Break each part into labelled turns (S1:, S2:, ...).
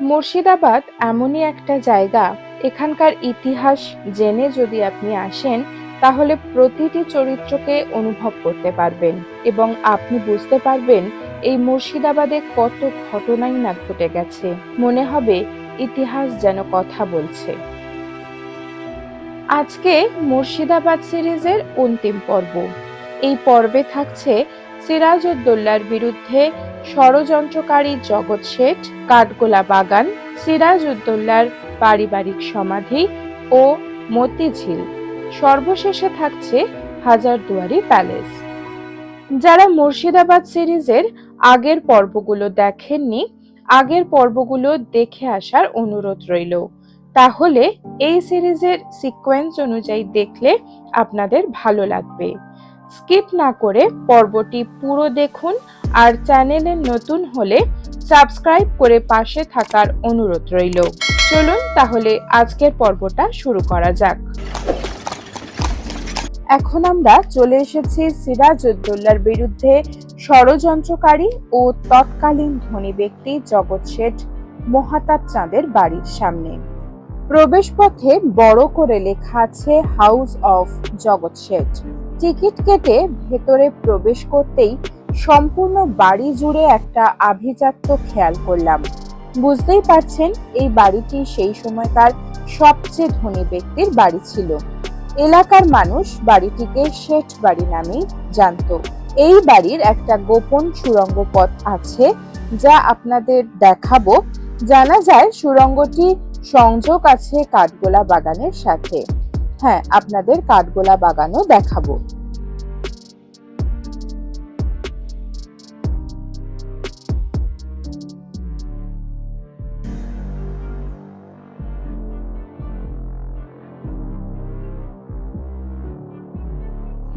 S1: মুর্শিদাবাদ এমনই একটা জায়গা। এখানকার ইতিহাস জেনে যদি আপনি আসেন, তাহলে প্রতিটি চরিত্রকে অনুভব করতে পারবেন এবং আপনি বুঝতে পারবেন এই মুর্শিদাবাদে কত ঘটনাই না ঘটে গেছে। মনে হবে ইতিহাস যেন কথা বলছে। আজকে মুর্শিদাবাদ সিরিজের অন্তিম পর্ব। এই পর্বে থাকছে সিরাজউদ্দৌলার বিরুদ্ধে ষড়যন্ত্রকারী জগৎ শেঠ, কাঠগোলা বাগান, সিরাজউদ্দৌলার পারিবারিক সমাধি ও মতিঝিল। সর্বশেষে থাকছে হাজারদুয়ারি প্যালেস। যারা মুর্শিদাবাদ সিরিজের আগের পর্বগুলো দেখেননি, আগের পর্বগুলো দেখে আসার অনুরোধ রইল। তাহলে এই সিরিজের সিকোয়েন্স অনুযায়ী দেখলে আপনাদের ভালো লাগবে। স্কিপ না করে পর্বটি পুরো দেখুন আর চ্যানেলে নতুন হলে সাবস্ক্রাইব করে পাশে থাকার অনুরোধ রইল। চলুন তাহলে আজকের পর্বটা শুরু করা যাক। এখন আমরা চলে এসেছি সিরাজউদ্দৌলার বিরুদ্ধে ষড়যন্ত্রকারী ও তৎকালীন ধনী ব্যক্তি জগৎ শেঠ মহাতাব চাঁদের বাড়ির সামনে। প্রবেশপথে বড় করে লেখা আছে হাউস অফ জগৎ শেঠ। টিকিট কেটে ভেতরে প্রবেশ করতেই সম্পূর্ণ বাড়ি জুড়ে একটা আভিজাত্য খেয়াল করলাম। বুঝতেই পারছেন, এই বাড়িটি সেই সময়কার সবচেয়ে ধনী ব্যক্তির বাড়ি ছিল। এলাকার মানুষ বাড়িটিকে শেঠ বাড়ি নামেই জানতো। এই বাড়ির একটা গোপন সুড়ঙ্গ পথ আছে যা আপনাদের দেখাবো। জানা যায়, সুড়ঙ্গটি সংযোগ আছে কাঠগোলা বাগানের সাথে। হ্যাঁ আপনাদের কাঠগোলা বাগানও দেখাবো।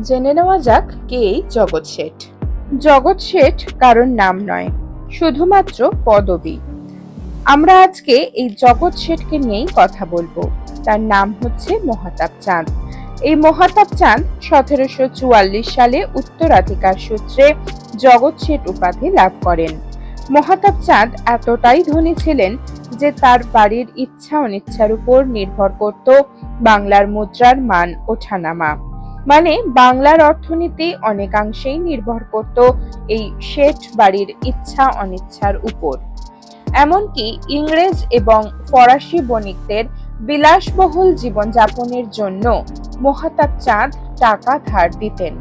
S1: জেনে নেওয়া যাক কে এই জগৎ শেঠ। জগৎ শেঠ কারোর নাম নয়, শুধুমাত্র পদবী। আমরা আজকে এই জগৎ শেঠকে নিয়েই কথা বলব। তার নাম হচ্ছে মহাতাব চাঁদ। এই মহাতাব চাঁদ সতেরোশো চুয়াল্লিশ সালে উত্তরাধিকার সূত্রে জগৎ শেঠ উপাধি লাভ করেন। মহাতাব চাঁদ এতটাই ধনী ছিলেন যে তার বাড়ির ইচ্ছা অনিচ্ছার উপর নির্ভর করত বাংলার মুদ্রার মান ওঠানামা মানে বাংলার অর্থনীতি অনেকাংশেই নির্ভর করত এই শেঠ বাড়ির ইচ্ছা অনিচ্ছার উপর। এমনকি ইংরেজ এবং ফরাসি বণিকদের বিলাসবহুল জীবনযাপনের জন্য মহাতাব চাঁদ টাকা ধার দিতেন।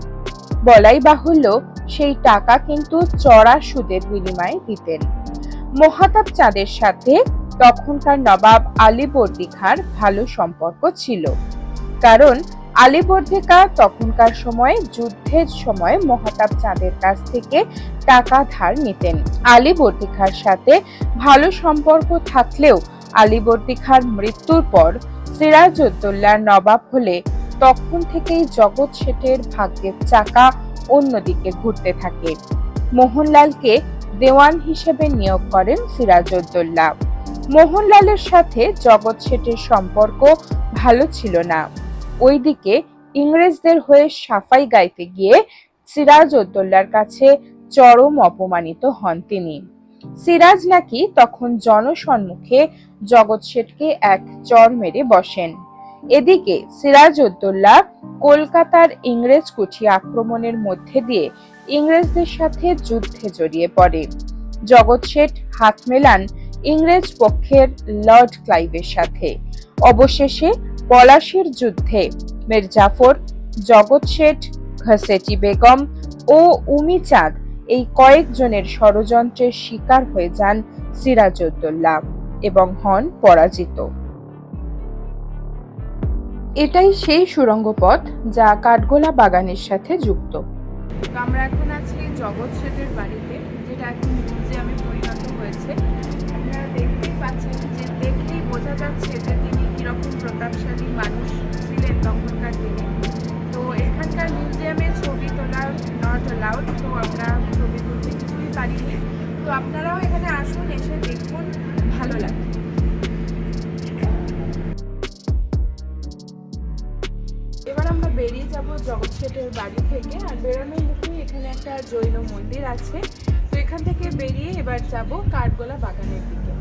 S1: বলাই বাহুল্য সেই টাকা কিন্তু চড়া সুদের বিনিময়ে দিতেন। মহাতাব চাঁদের সাথে তখনকার নবাব আলীবর্দী খাঁর ভালো সম্পর্ক ছিল। কারণ আলীবর্দিকা তখনকার সময়ে যুদ্ধের সময় মহাতাব চাঁদের কাছ থেকে টাকা ধার নিতেন। আলীবর্দী খাঁর সাথে ভালো সম্পর্ক থাকলেও আলীবর্দী খাঁর মৃত্যুর পর সিরাজউদ্দৌলার নবাব হলে তখন থেকেই জগৎ শেঠের ভাগ্যের চাকা অন্যদিকে ঘুরতে থাকে। মোহনলালকে দেওয়ান হিসেবে নিয়োগ করেন সিরাজউদ্দৌলা। মোহনলালের সাথে জগৎ শেঠের সম্পর্ক ভালো ছিল না। ওইদিকে ইংরেজদের হয়ে সাফাই গাইতে গিয়ে সিরাজউদ্দৌলার কাছে চরম অপমানিত হন তিনি। সিরাজ নাকি তখন জনসম্মুখে জগৎ শেঠকে এক চর মেরে বসেন। এদিকে সিরাজউদ্দৌলা কলকাতার ইংরেজ কুঠি আক্রমণের মধ্যে দিয়ে ইংরেজদের সাথে যুদ্ধে জড়িয়ে পড়ে। জগৎ শেঠ হাত মেলান ইংরেজ পক্ষের লর্ড ক্লাইভের সাথে। অবশেষে পলাশির যুদ্ধে মীর জাফর জগৎ শেঠ, ঘসেটি বেগম ও উমি চাঁদ এই কয়েকজনের ষড়যন্ত্রের শিকার হয়ে যান সিরাজউদ্দৌলা এবং হন পরাজিত। এটাই সেই সুড়ঙ্গ পথ যা কাঠগোলা বাগানের সাথে যুক্ত। আমরা এখন আছি জগৎ শেঠের বাড়িতে, যেটা এখন মিউজিয়ামে পরিণত হয়েছে। আপনারা দেখতেই পাচ্ছেন যে দেখেই বোঝা যাচ্ছে যে তিনি কীরকম প্রতাপশালী মানুষ ছিলেন তখনকার দিনে। এখানকার মিউজিয়ামে ছবি তোলা নট অ্যালাউড তো আমরা ছবি তুলতে কিছুই পারিনি। তো আপনারাও এখানে আসুন, এসে দেখুন, ভালো লাগে এবার আমরা বেরিয়ে যাব জগৎ শেঠের বাড়ি থেকে, আর বেরোনোর মুখেই এখানে একটা জৈন মন্দির আছে। তো এখান থেকে বেরিয়ে এবার যাব কাঠগোলা বাগানের দিকে।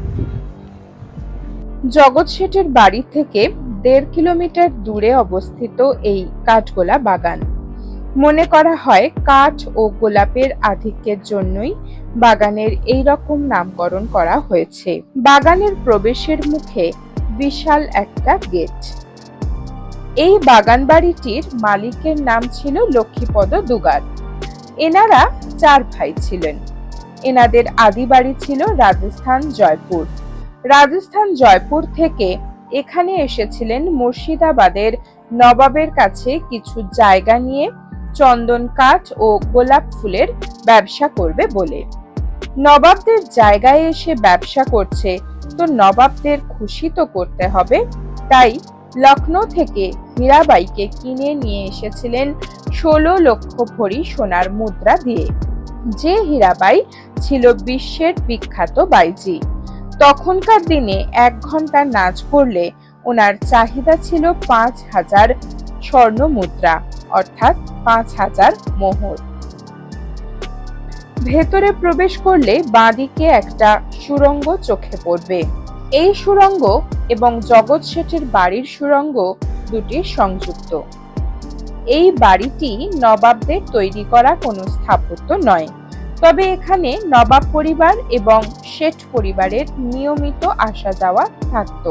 S1: জগৎ শেঠের বাড়ি থেকে দেড় কিলোমিটার দূরে অবস্থিত এই কাঠগোলা বাগান। মনে করা হয় কাঠ ও গোলাপের আধিক্যের জন্যই বাগানের এই রকম নামকরণ করা হয়েছে। বাগানের প্রবেশের মুখে বিশাল একটা গেট। এই বাগান বাড়িটির মালিকের নাম ছিল লক্ষ্মীপদ দুগার। এনারা চার ভাই ছিলেন। এনাদের আদি বাড়ি ছিল রাজস্থান জয়পুর রাজস্থান জয়পুর থেকে এখানে এসেছিলেন মুর্শিদাবাদের নবাবের কাছে কিছু জায়গা নিয়ে, চন্দন কাঠ ও গোলাপ ফুলের ব্যবসা করবে বলে। নবাবদের জায়গায় এসে ব্যবসা করছে, তো নবাবদের খুশি তো করতে হবে। তাই লখনৌ থেকে হীরাবাইকে কিনে নিয়ে এসেছিলেন ষোলো লক্ষ ভরি সোনার মুদ্রা দিয়ে। যে হীরাবাই ছিল বিশ্বের বিখ্যাত বাইজি। তখনকার দিনে এক ঘণ্টা নাচ করলে ওনার চাহিদা ছিল পাঁচ হাজার স্বর্ণ মুদ্রা, অর্থাৎ পাঁচ হাজার মোহর। ভেতরে প্রবেশ করলে বাঁদিকে একটা সুড়ঙ্গ চোখে পড়বে। এই সুড়ঙ্গ এবং জগৎ শেঠের বাড়ির সুরঙ্গ দুটি সংযুক্ত। এই বাড়িটি নবাবদের তৈরি করা কোনো স্থাপত্য নয়। তবে এখানে নবাব পরিবার এবং শেঠ পরিবারের নিয়মিত আসা যাওয়া থাকত।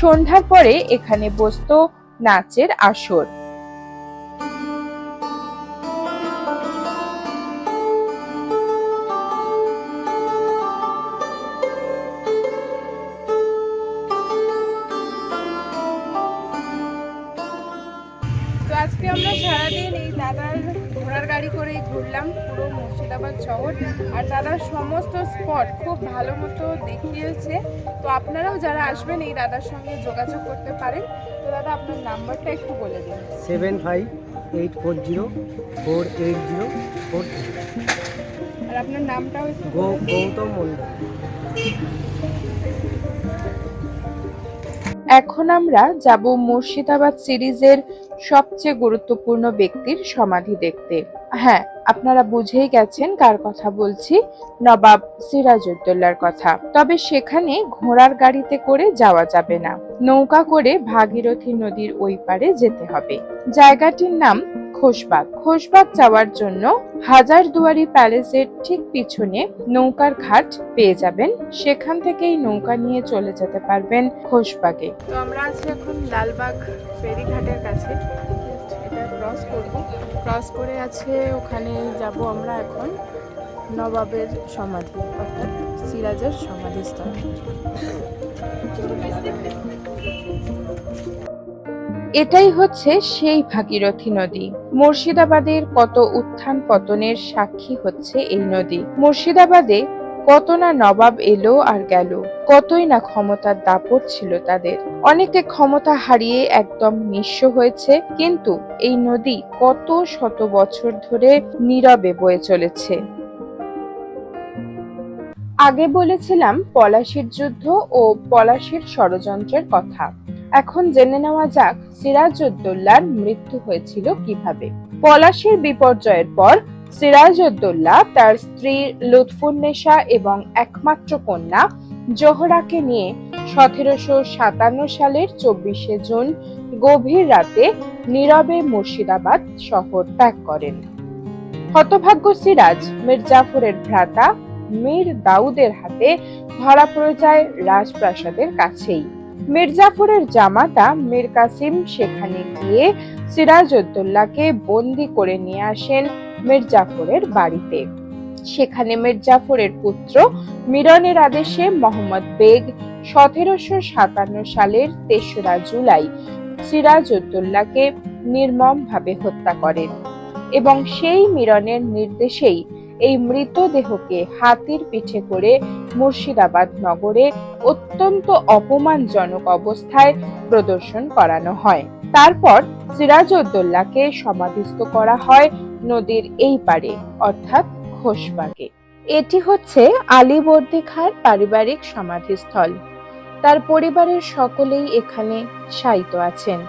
S1: সন্ধ্যার পরে এখানে বসত নাচের আসর।
S2: আজকে আমরা সারাদিন এই দাদার ঘোড়ার গাড়ি করেই ঘুরলাম পুরো মুর্শিদাবাদ শহর। আর দাদার সমস্ত স্পট খুব ভালো মতো দেখিয়েছে। তো আপনারাও যারা আসবেন এই দাদার সঙ্গে যোগাযোগ করতে পারেন। তো দাদা আপনার নাম্বারটা একটু বলে দিন।
S3: Seven five eight four zero four eight zero four
S2: আর আপনার নামটাও একটু
S3: গৌতম মণ্ডল।
S1: এখন আমরা যাব মুর্শিদাবাদ সিরিজের সবচেয়ে গুরুত্বপূর্ণ ব্যক্তির সমাধি দেখতে। হ্যাঁ আপনারা বুঝেই গেছেন কার কথা বলছি, নবাব সিরাজউদ্দৌলার কথা। তবে সেখানে ঘোড়ার গাড়িতে করে যাওয়া যাবে না। নৌকা করে ভাগীরথী নদীর ওই পারে যেতে হবে। জায়গাটির নাম খোশবাগ। খোশবাগ যাওয়ার জন্য হাজার হাজারদুয়ারি প্যালেসের ঠিক পিছনে নৌকার ঘাট পেয়ে যাবেন। সেখান থেকেই নৌকা নিয়ে চলে যেতে পারবেন খোশবাগে।
S2: তো আমরা আছি এখন লালবাগ ফেরিঘাটের কাছে। এটা ক্রস করব। ক্রস করে আছে, ওখানে যাব আমরা এখন নবাবের সমাধি, অর্থাৎ সিরাজের সমাধিস্থল।
S1: এটাই হচ্ছে সেই ভাগীরথী নদী। মুর্শিদাবাদের কত উত্থান পতনের সাক্ষী হচ্ছে এই নদী। মুর্শিদাবাদে কত না নবাব এলো আর গেল, কতই না ক্ষমতার দাপট ছিল তাদের। অনেকে ক্ষমতা হারিয়ে একদম নিঃস্ব হয়েছে, কিন্তু এই নদী কত শত বছর ধরে নীরবে বয়ে চলেছে। আগে বলেছিলাম পলাশির যুদ্ধ ও পলাশির ষড়যন্ত্রের কথা। এখন জেনে নেওয়া যাক সিরাজউদ্দৌলার মৃত্যু হয়েছিল কীভাবে। পলাশির বিপর্যয়ের পর সিরাজউদ্দৌলা তার স্ত্রী লুৎফুন্নেসা এবং একমাত্র কন্যা জোহরাকে নিয়ে সতেরোশো সাতান্ন সালের চব্বিশে জুন গভীর রাতে নীরবে মুর্শিদাবাদ শহর ত্যাগ করেন। হতভাগ্য সিরাজ মির্জাফরের ভ্রাতা মীর দাউদের হাতে ধরা পড়ে যায় রাজপ্রাসাদের কাছেই। মির্জাফরের জামাতা মীর কাসিম সেখানে গিয়ে সিরাজউদ্দৌলাকে বন্দি করে নিয়ে আসেন মির্জাফরের বাড়িতে। সেখানে মির্জাফরের পুত্র মিরনের আদেশে মোহাম্মদ বেগ সতেরোশো সাতান্ন সালের তেসরা জুলাই সিরাজউদ্দৌলাকে নির্মমভাবে হত্যা করেন এবং সেই মিরনের নির্দেশেই এই মৃতদেহকে হাতির পিঠে করে মুর্শিদাবাদ নগরে অত্যন্ত অপমানজনক অবস্থায় প্রদর্শন করানো হয়। তারপর সিরাজউদ্দৌলাকে সমাধিস্থ করা হয় নদীর এই পারে অর্থাৎ খোশবাগে এটি হচ্ছে আলীবর্দী খাঁর পারিবারিক সমাধিস্থল। তার পরিবারের সকলেই এখানে শায়িত আছেন।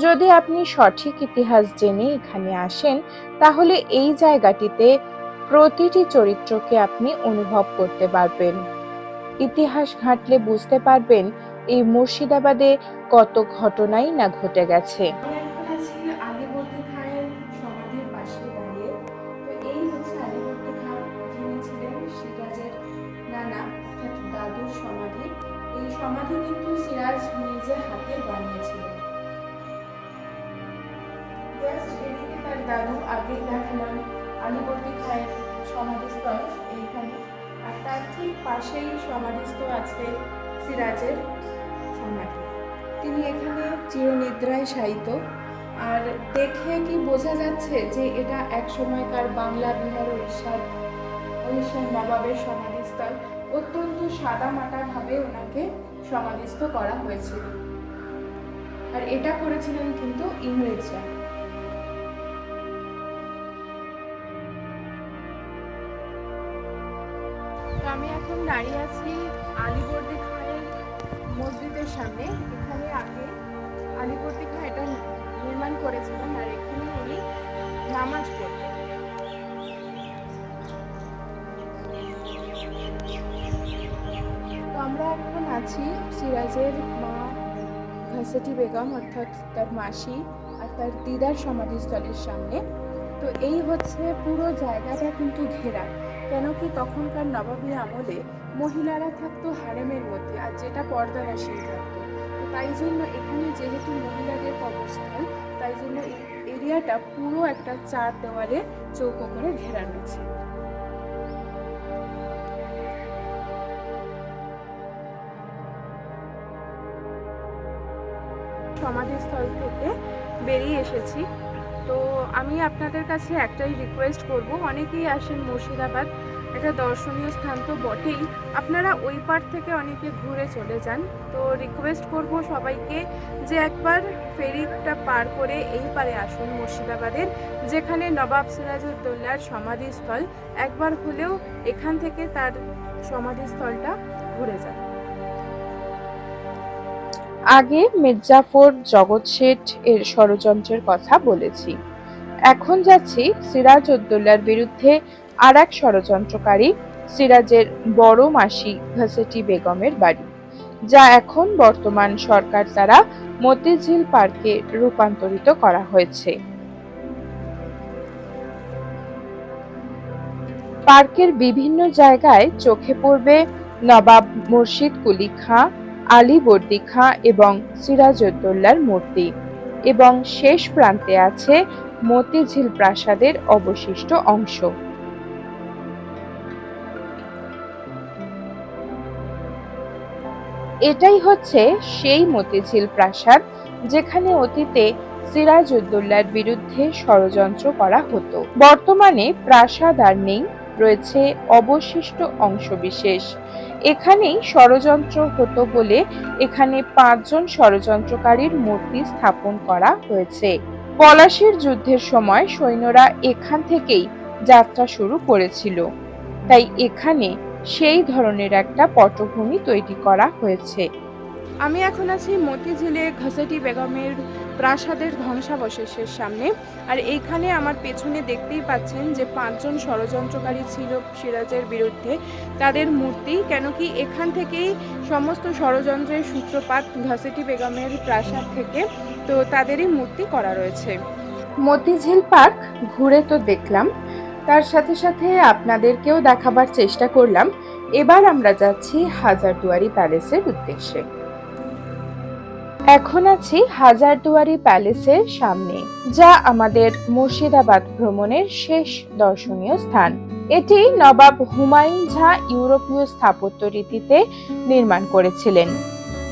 S1: যদি আপনি সঠিক ইতিহাস জেনে এখানে আসেন, তাহলে এই জায়গাটিতে প্রতিটি চরিত্রকে আপনি অনুভব করতে পারবেন। ইতিহাস ঘাঁটলে বুঝতে পারবেন এই মুর্শিদাবাদে কত ঘটনাই না ঘটে গেছে।
S2: দাদু আগে আলিবর্দী খাঁয়ের সমাধিস্থল এইখানে। আর তার ঠিক পাশেই সমাধিস্থ আছে সিরাজের সমাধি। তিনি এখানে চিরনিদ্রায় শায়িত। আর দেখে কি বোঝা যাচ্ছে যে এটা এক সময়কার বাংলা বিহার উড়িষ্যার উড়িষ্যার নবাবের সমাধিস্থল, অত্যন্ত সাদা মাটা ভাবে ওনাকে সমাধিস্থ করা হয়েছিল। আর এটা করেছিলেন কিন্তু ইংরেজরা। দাঁড়িয়ে আছি আলিবর্দী মসজিদের সামনে। এখানে আগে আলিবর্দী খাঁ এটা নির্মাণ করেছিলেন আর এখানে উনি নামাজ পড়তেন। তো আমরা এখন আছি সিরাজের মা ঘাসেটি বেগম, অর্থাৎ তার মাসি আর তার দিদার সমাধিস্থলের সামনে। তো এই হচ্ছে পুরো জায়গাটা কিন্তু ঘেরা। কেন কি তখনকার নবাবী আমলে মহিলারা থাকতো হারেমের মধ্যে আর যেটা পর্দারাশীল থাকতো। তাই জন্য এখানে যেহেতু মহিলাদের কবরস্থান, তাই জন্য এরিয়াটা পুরো একটা চার দেওয়ালে চৌকো করে ঘেরা রয়েছে সমাধিস্থল থেকে বেরিয়ে এসেছি। তো আমি আপনাদের কাছে একটাই রিকোয়েস্ট করব, অনেকেই আসেন মুর্শিদাবাদ একটা দর্শনীয় স্থান তো বটেই। আপনারা ওই পার থেকে অনেকে ঘুরে চলে যান। তো রিকোয়েস্ট করব সবাইকে যে একবার ফেরিটা পার করে এই পারে আসুন মুর্শিদাবাদের, যেখানে নবাব সিরাজউদ্দৌলার সমাধিস্থল। একবার হলেও এখান থেকে তার সমাধিস্থলটা ঘুরে যান।
S1: আগে মির্জাফর জগৎ শেঠ এর ষড়যন্ত্রের কথা বলেছি। এখন যাচ্ছি সিরাজ উদ্দৌলার বিরুদ্ধে আর এক ষড়যন্ত্রকারী সিরাজের বড় মাসি ঘাসেটি বেগমের বাড়ি, যা এখন বর্তমান সরকার দ্বারা মতিঝিল পার্কে রূপান্তরিত করা হয়েছে। পার্কের বিভিন্ন জায়গায় চোখে পড়বে নবাব মুর্শিদ কুলি খাঁ, আলী বর্দি খাঁ এবং সিরাজউদ্দৌলার মূর্তি এবং শেষ প্রান্তে আছে মতিঝিল প্রাসাদের অবশিষ্ট অংশ। এটাই হচ্ছে সেই মতিঝিল প্রাসাদ যেখানে অতীতে সিরাজউদ্দৌলার বিরুদ্ধে ষড়যন্ত্র করা হতো। বর্তমানে প্রাসাদ আর নেই, রয়েছে অবশিষ্ট অংশবিশেষ। এখানেই ষড়যন্ত্র হতো বলে এখানে পাঁচজন ষড়যন্ত্রকারীর মূর্তি স্থাপন করা হয়েছে। পলাশির যুদ্ধের সময় সৈন্যরা এখান থেকেই যাত্রা শুরু করেছিল। তাই এখানে সেই ধরনের একটা পটভূমি তৈরি করা হয়েছে।
S2: আমি এখন আছি মতিঝিলে ঘাসেটি বেগমের প্রাসাদের ধ্বংসাবশেষের সামনে। আর এইখানে আমার পেছনে দেখতেই পাচ্ছেন যে পাঁচজন ষড়যন্ত্রকারী ছিল সিরাজের বিরুদ্ধে। তাদের মূর্তি, কেন কি এখান থেকেই সমস্ত ষড়যন্ত্রের সূত্রপাত ঘাসেটি বেগমের প্রাসাদ থেকে। তো তাদেরই মূর্তি করা রয়েছে।
S1: মতিঝিল পার্ক ঘুরে তো দেখলাম। তার সাথে সাথে আপনাদেরকেও দেখাবার চেষ্টা করলাম। এবার আমরা যাচ্ছি হাজারদুয়ারি প্যালেসের উদ্দেশ্যে। এখন আছি হাজারদুয়ারি প্যালেসের সামনে, যা আমাদের মুর্শিদাবাদ ভ্রমণের শেষ দর্শনীয় স্থান। এটি নবাব হুমায়ুন ঝা ইউরোপীয় স্থাপত্য রীতিতে নির্মাণ করেছিলেন।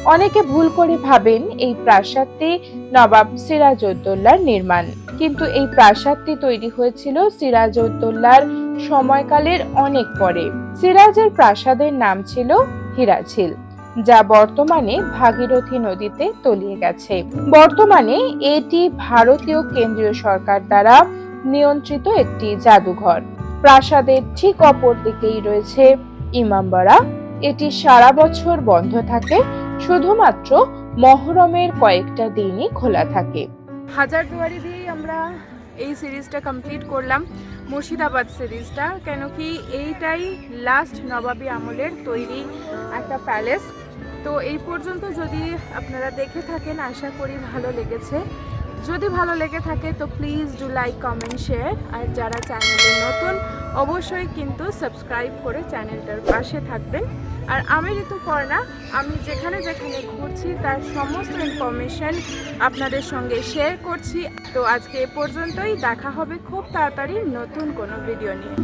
S1: অনেকে ভুল করে ভাবেন এই প্রাসাদটি নবাব সিরাজউদ্দৌলার নির্মাণ। কিন্তু এই প্রাসাদটি তৈরি হয়েছিল সিরাজউদ্দৌলার সময়কালের অনেক পরে। সিরাজের প্রাসাদের নাম ছিল হীরাঝিল, যা বর্তমানে ভাগীরথী নদীতে তলিয়ে গেছে। বর্তমানে এটি ভারতীয় কেন্দ্রীয় সরকার দ্বারা নিয়ন্ত্রিত একটি জাদুঘর। প্রাসাদের ঠিক অপর দিকেই রয়েছে ইমামবাড়া। এটি সারা বছর বন্ধ থাকে শুধুমাত্র মহরমের কয়েকটা দিনই খোলা থাকে।
S2: হাজারদুয়ারি দিয়েই আমরা এই সিরিজটা কমপ্লিট করলাম, মুর্শিদাবাদ সিরিজটা, কেন কি এইটাই লাস্ট নবাবী আমলের তৈরি একটা প্যালেস তো এই পর্যন্ত যদি আপনারা দেখে থাকেন, আশা করি ভালো লেগেছে। যদি ভালো লেগে থাকে, তো please do like comment share আর যারা চ্যানেলে নতুন, অবশ্যই কিন্তু সাবস্ক্রাইব করে চ্যানেলটার পাশে থাকবেন। আর আমি ঋতুপর্ণা আমি যেখানে যেখানে ঘুরছি তার সমস্ত ইনফরমেশন আপনাদের সঙ্গে শেয়ার করছি। তো আজকে এ পর্যন্তই, দেখা হবে খুব তাড়াতাড়ি নতুন কোনো ভিডিও নিয়ে।